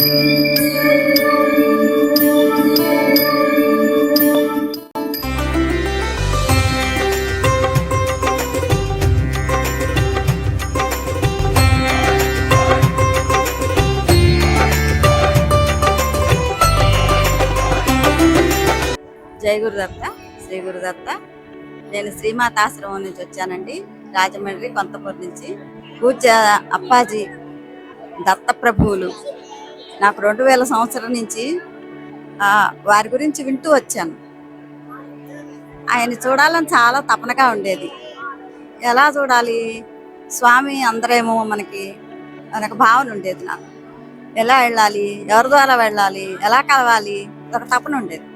జై గురుదత్త శ్రీ గురుదత్త. నేను శ్రీమాత ఆశ్రమం నుంచి వచ్చానండి రాజమండ్రి కొంతపూర్ నుంచి. పూజ అప్పాజీ దత్తప్రభువులు నాకు రెండు వేల సంవత్సరం నుంచి వారి గురించి వింటూ వచ్చాను. ఆయన చూడాలని చాలా తపనగా ఉండేది. ఎలా చూడాలి? స్వామి అందరేమో మనకి మనకు భావన ఉండేది నాకు. ఎలా వెళ్ళాలి? ఎవరి ద్వారా వెళ్ళాలి? ఎలా కలవాలి? ఒక తపన ఉండేది.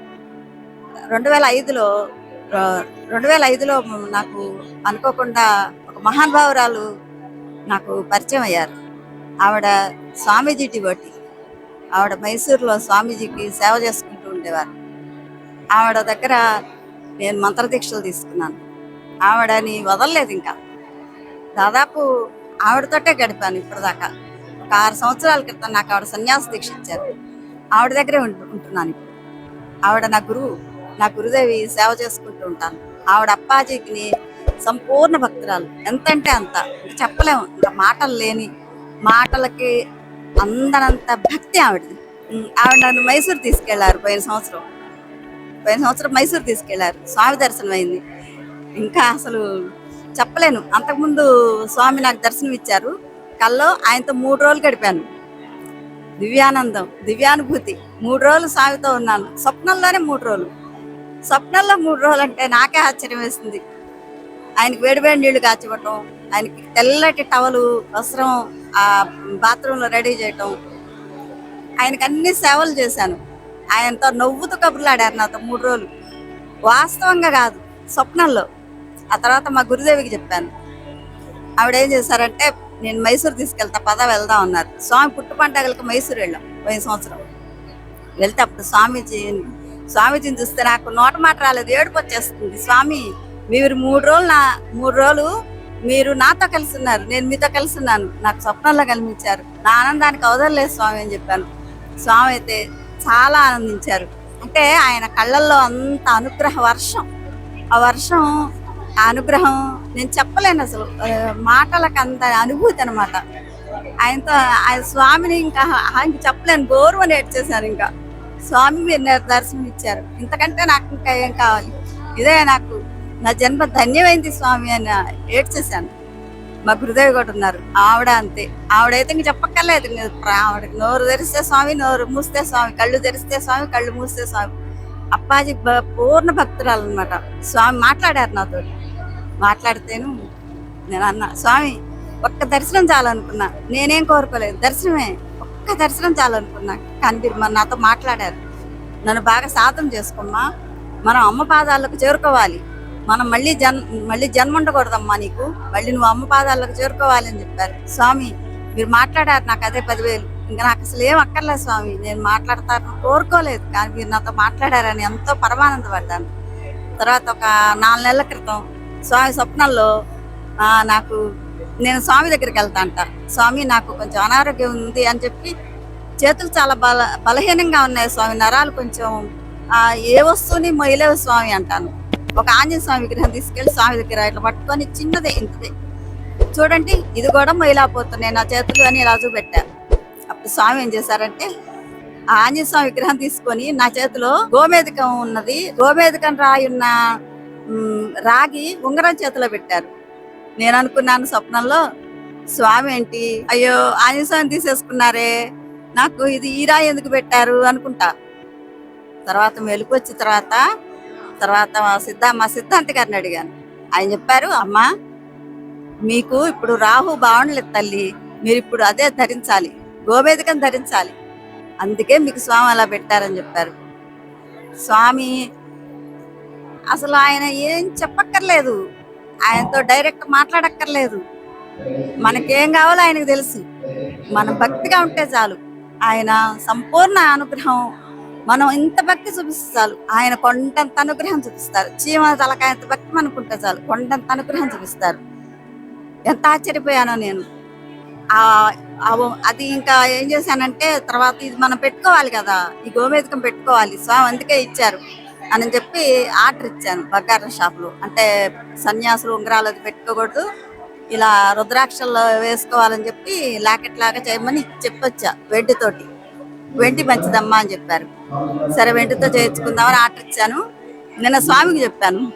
రెండు వేల ఐదులో రెండు వేల ఐదులో నాకు అనుకోకుండా ఒక మహానుభావురాలు నాకు పరిచయం అయ్యారు. ఆవిడ స్వామీజీ డివోటి ఆవిడ మైసూరులో స్వామీజీకి సేవ చేసుకుంటూ ఉండేవారు. ఆవిడ దగ్గర నేను మంత్రదీక్షలు తీసుకున్నాను. ఆవిడని వదలలేదు ఇంకా. దాదాపు ఆవిడతోటే గడిపాను ఇప్పటిదాకా. ఒక ఆరు సంవత్సరాల క్రితం నాకు ఆవిడ సన్యాస దీక్ష ఇచ్చారు. ఆవిడ దగ్గరే ఉంటు- ఉంటున్నాను ఇప్పుడు. ఆవిడ నా గురువు నా గురుదేవి సేవ చేసుకుంటూ ఉంటాను. ఆవిడ అప్పాజీకి సంపూర్ణ భక్తురాలు. ఎంత అంటే అంత. చెప్పలేము. ఇంకా మాటలు లేని మాటలకి అందరంత భక్తి ఆవిడది. ఆవిడ నన్ను మైసూరు తీసుకెళ్ళారు పోయిన సంవత్సరం. పోయిన సంవత్సరం మైసూరు తీసుకెళ్ళారు. స్వామి దర్శనం అయింది. ఇంకా అసలు చెప్పలేను. అంతకుముందు స్వామి నాకు దర్శనం ఇచ్చారు. కల్లో ఆయనతో మూడు రోజులు గడిపాను. దివ్యానందం దివ్యానుభూతి. మూడు రోజులు స్వామితో ఉన్నాను. స్వప్నంలోనే మూడు రోజులు. స్వప్నంలో మూడు రోజులు అంటే నాకే ఆశ్చర్యం వేసింది. ఆయనకి వేడివేడి నీళ్ళు కాచివ్వటం ఆయనకి తెల్లటి టవలు వస్త్రం ఆ బాత్రూంలో రెడీ చేయటం. ఆయనకు అన్ని సేవలు చేశాను. ఆయనతో నవ్వుతూ కబుర్లాడారు నాతో మూడు రోజులు. వాస్తవంగా కాదు స్వప్నంలో. ఆ తర్వాత మా గురుదేవికి చెప్పాను. ఆవిడ ఏం చేశారంటే నేను మైసూరు తీసుకెళ్తా పద వెళ్దాం అన్నారు. స్వామి పుట్టు పండగలకు మైసూరు వెళ్ళాం పోయిన సంవత్సరం. వెళ్తే అప్పుడు స్వామీజీ స్వామీజీని చూస్తే నాకు నోట మాట రాలేదు ఏడుపు వచ్చేస్తుంది. స్వామి మీరు మూడు రోజులు నా మూడు రోజులు మీరు నాతో కలిసి ఉన్నారు నేను మీతో కలిసి ఉన్నాను నాకు స్వప్నంలో కనిపించారు. నా ఆనందానికి అవదలేదు స్వామి అని చెప్పాను. స్వామి అయితే చాలా ఆనందించారు. అంటే ఆయన కళ్ళల్లో అంత అనుగ్రహ వర్షం. ఆ వర్షం ఆ అనుగ్రహం నేను చెప్పలేను అసలు. మాటలకు అంత అనుభూతి అనమాట ఆయనతో ఆయన స్వామిని ఇంకా ఆయనకి చెప్పలేను గౌరవం ఏడ్చేశారు ఇంకా. స్వామి మీరు దర్శనం ఇచ్చారు ఇంతకంటే నాకు ఇంకా ఏం కావాలి? ఇదే నాకు నా జన్మ ధన్యమైంది స్వామి అని ఏడ్చేశాను. మా గురుదేవి కూడా ఉన్నారు. ఆవిడ అంతే. ఆవిడైతే ఇంక చెప్పక్కర్లేదు. ఇంక ఆవిడకి నోరు తెరిస్తే స్వామి నోరు మూస్తే స్వామి కళ్ళు తెరిస్తే స్వామి కళ్ళు మూస్తే స్వామి. అప్పాజీ బ- పూర్ణ భక్తురాలు అనమాట స్వామి మాట్లాడారు నాతో. మాట్లాడితేను నేను అన్నా స్వామి ఒక్క దర్శనం చాలనుకున్నా. నేనేం కోరుకోలేదు. దర్శనమే. ఒక్క దర్శనం చాలనుకున్నా. కానీ మీరు మరి నాతో మాట్లాడారు. నన్ను బాగా సాధన చేసుకోమ్మా. మనం అమ్మ పాదాలకు చేరుకోవాలి. మనం మళ్ళీ జన్ మళ్ళీ జన్మ ఉండకూడదమ్మా నీకు. మళ్ళీ నువ్వు అమ్మ పాదాలకు చేరుకోవాలని చెప్పారు. స్వామి మీరు మాట్లాడారు నాకు అదే పదివేలు. ఇంకా నాకు అసలు ఏం అక్కర్లేదు స్వామి. నేను మాట్లాడతాను కోరుకోలేదు. కానీ మీరు నాతో మాట్లాడారని ఎంతో పరమానందపడ్డాను. తర్వాత ఒక నాలుగు నెలల క్రితం స్వామి స్వప్నంలో నాకు నేను స్వామి దగ్గరికి వెళ్తా అంట. స్వామి నాకు కొంచెం అనారోగ్యం ఉంది అని చెప్పి చేతులు చాలా బల బలహీనంగా ఉన్నాయి స్వామి. నరాలు కొంచెం ఏ వస్తువుని మొయ్యలేవు స్వామి అంటాను. ఒక ఆంజనేయ స్వామి విగ్రహం తీసుకెళ్ళి స్వామి దగ్గర ఇట్లా పట్టుకొని చిన్నదే ఇంతదే. చూడండి ఇది కూడా మొయ్యలేకపోతున్నాయి నా చేతులు అని ఇలా చూపెట్టారు. అప్పుడు స్వామి ఏం చేశారంటే ఆ ఆంజనేయ స్వామి విగ్రహం తీసుకొని నా చేతిలో గోమేధికం ఉన్నది గోమేధికం రాయి ఉన్న రాగి ఉంగరం చేతిలో పెట్టారు. నేను అనుకున్నాను స్వప్నంలో స్వామి ఏంటి? అయ్యో ఆంజనేయ స్వామి తీసేసుకున్నారే నాకు ఇది ఈ రాయి ఎందుకు పెట్టారు అనుకుంటా. తర్వాత మెలుపు వచ్చిన తర్వాత తర్వాత మా సిద్ధ మా సిద్ధాంతి గారిని అడిగాను. ఆయన చెప్పారు అమ్మా మీకు ఇప్పుడు రాహు బాగుండలేదు తల్లి. మీరు ఇప్పుడు అదే ధరించాలి గోవేదికను ధరించాలి. అందుకే మీకు స్వామి అలా పెట్టారని చెప్పారు. స్వామి అసలు ఆయన ఏం చెప్పక్కర్లేదు. ఆయనతో డైరెక్ట్ మాట్లాడక్కర్లేదు. మనకేం కావాలో ఆయనకు తెలుసు. మనం భక్తిగా ఉంటే చాలు. ఆయన సంపూర్ణ అనుగ్రహం మనం ఇంత భక్తి చూపిస్తే చాలు. ఆయన కొండంత అనుగ్రహం చూపిస్తారు. చీమ తలకాయంత భక్తి అనుకుంటే చాలు. కొండంత అనుగ్రహం చూపిస్తారు. ఎంత ఆశ్చర్యపోయానో నేను. అది ఇంకా ఏం చేశానంటే తర్వాత ఇది మనం పెట్టుకోవాలి కదా. ఈ గోమేధికం పెట్టుకోవాలి. స్వామి అందుకే ఇచ్చారు. అని చెప్పి ఆర్డర్ ఇచ్చాను బంగారం షాప్లో. అంటే సన్యాసులు ఉంగరాలు అది పెట్టుకోకూడదు. ఇలా రుద్రాక్షల్లో వేసుకోవాలని చెప్పి లాకెట్ లాగా చేయమని చెప్పొచ్చా వెండితోటి వెంటి మంచిదమ్మా అని చెప్పారు. సరే వెంటితో చేయించుకుందామని ఆర్డర్ ఇచ్చాను. నిన్న స్వామికి చెప్పాను.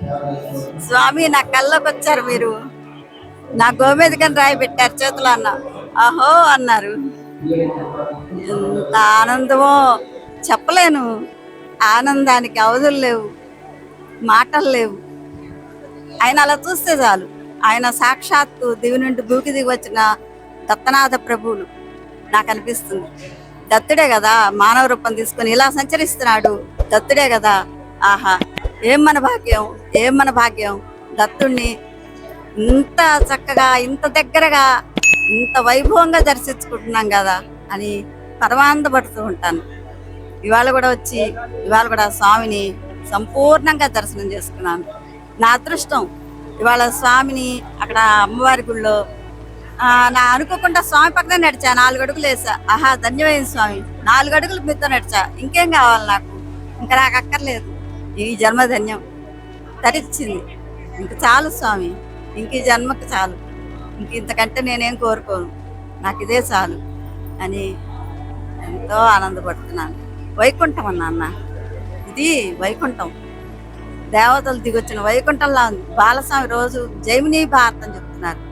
స్వామి నా కళ్ళకి వచ్చారు మీరు. నా గోమేధికని రాయి పెట్టారు చేతిలో అన్న. అహో అన్నారు. ఎంత ఆనందమో. చెప్పలేను. ఆనందానికి అవధులు లేవు. మాటలు లేవు. ఆయన అలా చూస్తే చాలు. ఆయన సాక్షాత్తు దివి నుండి భూకి దిగి వచ్చిన దత్తనాథ ప్రభువులు. నాకు అనిపిస్తుంది. దత్తుడే కదా మానవ రూపం తీసుకొని ఇలా సంచరిస్తున్నాడు. దత్తుడే కదా. ఆహా ఏం మన భాగ్యం? ఏం మన భాగ్యం? దత్తుణ్ణి ఇంత చక్కగా ఇంత దగ్గరగా ఇంత వైభవంగా దర్శించుకుంటున్నాం కదా అని పరమానందపడుతూ ఉంటాను. ఇవాళ కూడా వచ్చి ఇవాళ కూడా స్వామిని సంపూర్ణంగా దర్శనం చేసుకున్నాను. నా అదృష్టం ఇవాళ స్వామిని అక్కడ అమ్మవారి గుళ్ళో నా అనుకోకుండా స్వామి పక్కన నడిచా నాలుగు అడుగులు వేసా. ఆహా ధన్యమైన స్వామి. నాలుగు అడుగులు మీతో నడిచా. ఇంకేం కావాలి నాకు? ఇంకా నాకు అక్కర్లేదు. ఈ జన్మ ధన్యం. తరిచింది. ఇంక చాలు స్వామి. ఇంక ఈ జన్మకి చాలు. ఇంక ఇంతకంటే నేనేం కోరుకోను. నాకు ఇదే చాలు అని ఎంతో ఆనందపడుతున్నాను. వైకుంఠం అన్న అన్న. ఇది వైకుంఠం. దేవతలు దిగొచ్చిన వైకుంఠంలా ఉంది. బాలస్వామి రోజు జైమిని భారతం చెప్తున్నారు.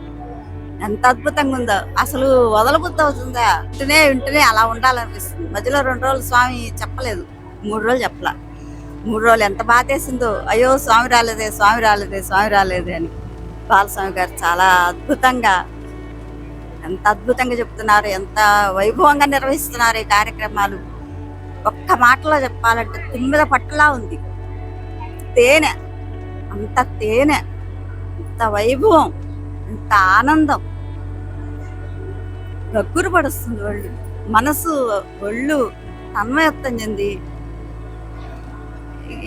ఎంత అద్భుతంగా ఉందో. అసలు వదలబుద్ధి అవుతుందా? వింటూనే వింటూనే అలా ఉండాలనిపిస్తుంది. మధ్యలో రెండు రోజులు స్వామి చెప్పలేదు. మూడు రోజులు చెప్పలా. మూడు రోజులు ఎంత బాధేసిందో. అయ్యో స్వామి రాలేదే స్వామి రాలేదే స్వామి రాలేదే అని. బాలస్వామి గారు చాలా అద్భుతంగా ఎంత అద్భుతంగా చెప్తున్నారు. ఎంత వైభవంగా నిర్వహిస్తున్నారు ఈ కార్యక్రమాలు. ఒక్క మాటలో చెప్పాలంటే తిమ్మిద పట్టులా ఉంది. తేనె అంత తేనె అంత వైభవం. అంత ఆనందం. గగ్గురు పడుస్తుంది ఒళ్ళు మనసు ఒళ్ళు తన్మయత్తం చెంది.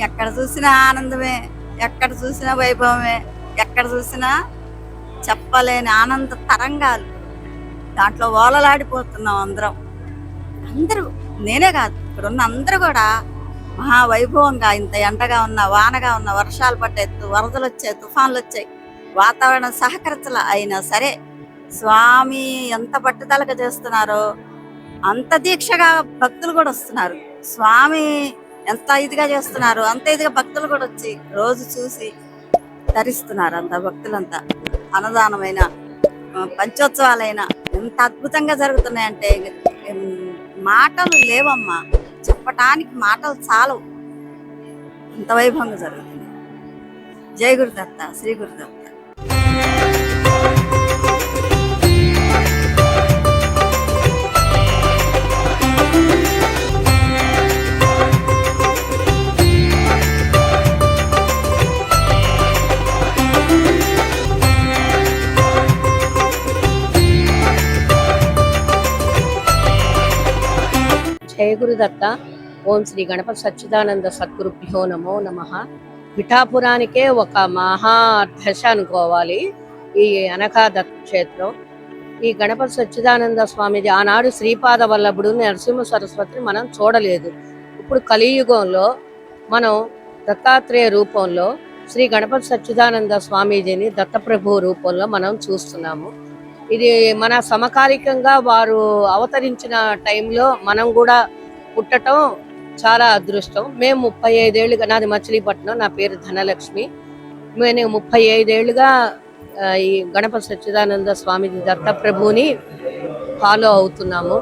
ఎక్కడ చూసినా ఆనందమే ఎక్కడ చూసినా వైభవమే ఎక్కడ చూసినా చెప్పలేని ఆనంద తరంగాలు. దాంట్లో ఓలలాడిపోతున్నాం అందరం. అందరూ నేనే కాదు ఇక్కడ ఉన్న అందరూ కూడా మహా వైభవంగా ఇంత ఎండగా ఉన్న వానగా ఉన్న వర్షాలు పట్టేత్తు వరదలు వచ్చాయి తుఫాన్లు వచ్చాయి వాతావరణం సహకరించల అయినా సరే స్వామి ఎంత పట్టుదలగా చేస్తున్నారో అంత దీక్షగా భక్తులు కూడా వస్తున్నారు. స్వామి ఎంత ఇదిగా చేస్తున్నారు అంత ఇదిగా భక్తులు కూడా వచ్చి రోజు చూసి ధరిస్తున్నారు అంత భక్తులంతా. అన్నదానమైన పంచోత్సవాలైనా ఎంత అద్భుతంగా జరుగుతున్నాయంటే మాటలు లేవమ్మా. చెప్పటానికి మాటలు చాలవు. ఇంత వైభవంగా జరుగుతుంది జై గురుదత్త శ్రీ గురుదత్త. జయగురుదత్త ఓం శ్రీ గణపతి సచ్చిదానంద సద్గురుభ్యో నమో నమ. పిఠాపురానికే ఒక మహా దశ అనుకోవాలి ఈ అనకాదత్ క్షేత్రం. ఈ గణపతి సచ్చిదానంద స్వామిజీ ఆనాడు శ్రీపాద వల్లభుడు నరసింహ సరస్వతిని మనం చూడలేదు. ఇప్పుడు కలియుగంలో మనం దత్తాత్రేయ రూపంలో శ్రీ గణపతి సచ్చిదానంద స్వామీజీని దత్తప్రభు రూపంలో మనం చూస్తున్నాము. ఇది మన సమకాలికంగా వారు అవతరించిన టైంలో మనం కూడా పుట్టటం చాలా అదృష్టం. మేము ముప్పై ఐదేళ్ళుగా నాది మచిలీపట్నం నా పేరు ధనలక్ష్మి. నేను ముప్పై ఐదేళ్ళుగా ఈ గణపతి సచ్చిదానంద స్వామి దత్తప్రభుని ఫాలో అవుతున్నాము.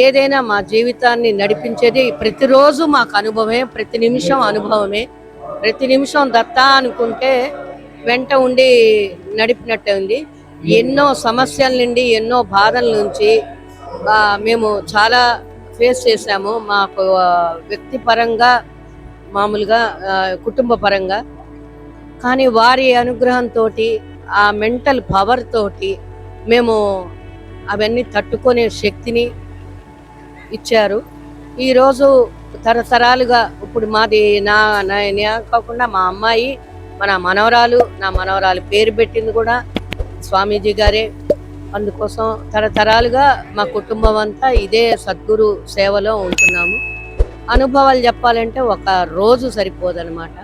ఏదైనా మా జీవితాన్ని నడిపించేది ప్రతిరోజు మాకు అనుభవమే ప్రతి నిమిషం అనుభవమే. ప్రతి నిమిషం దత్త అనుకుంటే వెంట ఉండి నడిపినట్టే ఉంది. ఎన్నో సమస్యల నుండి ఎన్నో బాధల నుంచి మేము చాలా ఫేస్ చేశాము. మాకు వ్యక్తిపరంగా మామూలుగా కుటుంబ పరంగా కానీ వారి అనుగ్రహంతో ఆ మెంటల్ పవర్ తోటి మేము అవన్నీ తట్టుకునే శక్తిని ఇచ్చారు. ఈరోజు తరతరాలుగా ఇప్పుడు మాది నా నా నా కాకుండా మా అమ్మాయి మన మనవరాలు నా మనవరాలు పేరు పెట్టింది కూడా స్వామీజీ గారే. అందుకోసం తరతరాలుగా మా కుటుంబం అంతా ఇదే సద్గురు సేవలో ఉంటున్నాము. అనుభవాలు చెప్పాలంటే ఒక రోజు సరిపోదన్నమాట.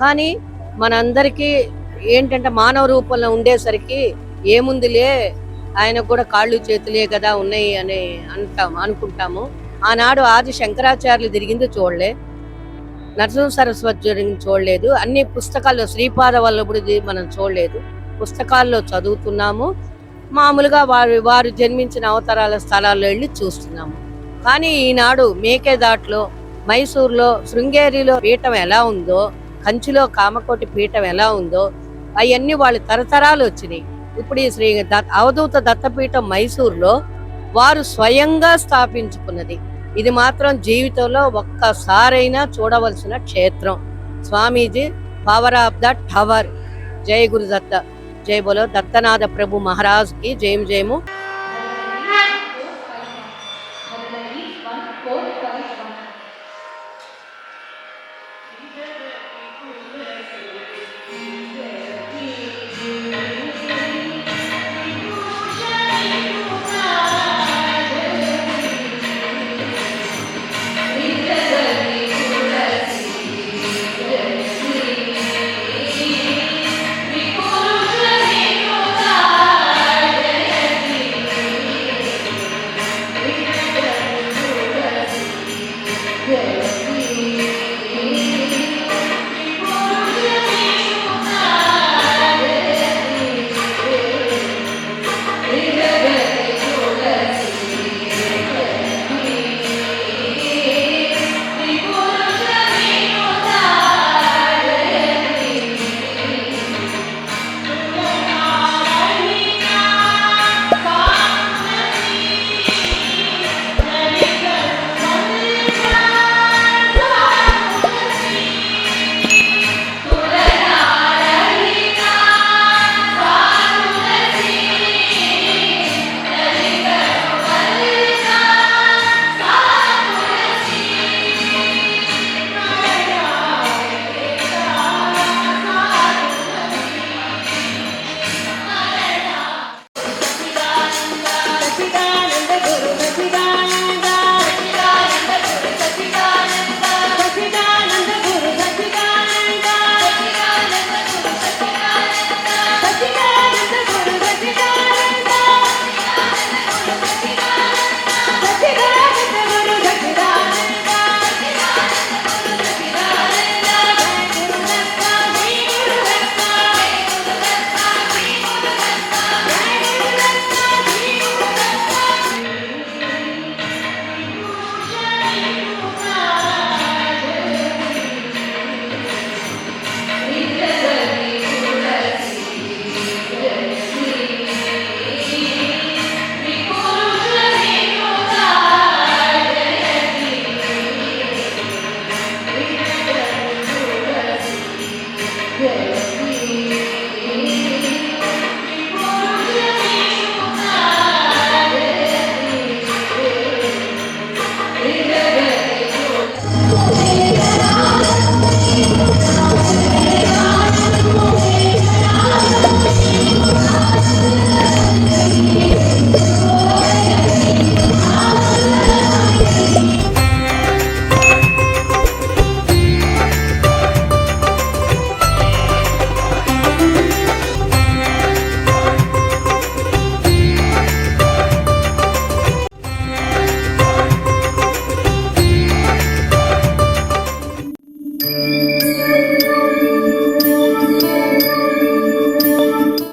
కానీ మనందరికీ ఏంటంటే మానవ రూపంలో ఉండేసరికి ఏముందిలే ఆయన కూడా కాళ్ళు చేతులే కదా ఉన్నాయి అని అంటాం అనుకుంటాము. ఆనాడు ఆది శంకరాచార్యులు తిరిగింది చూడలే. నరసింహ సరస్వతి జరిగింది చూడలేదు. అన్ని పుస్తకాల్లో శ్రీపాద వల్లభుడిది మనం చూడలేదు. పుస్తకాల్లో చదువుతున్నాము. మామూలుగా వారు వారు జన్మించిన అవతారాల స్థలాల్లో వెళ్ళి చూస్తున్నాము. కానీ ఈనాడు మేకేదాట్లో మైసూర్లో శృంగేరిలో పీఠం ఎలా ఉందో కంచిలో కామకోటి పీఠం ఎలా ఉందో అవన్నీ వాళ్ళు తరతరాలు వచ్చినాయి. ఇప్పుడు ఈ శ్రీ దత్- అవధూత దత్తపీఠం మైసూర్లో వారు స్వయంగా స్థాపించుకున్నది. ఇది మాత్రం జీవితంలో ఒక్కసారైనా చూడవలసిన క్షేత్రం. Swamiji power of the tower Jaya Gurudatta. జై బోలో దత్తనాథ ప్రభు మహారాజ్కి జయం జయము Thank.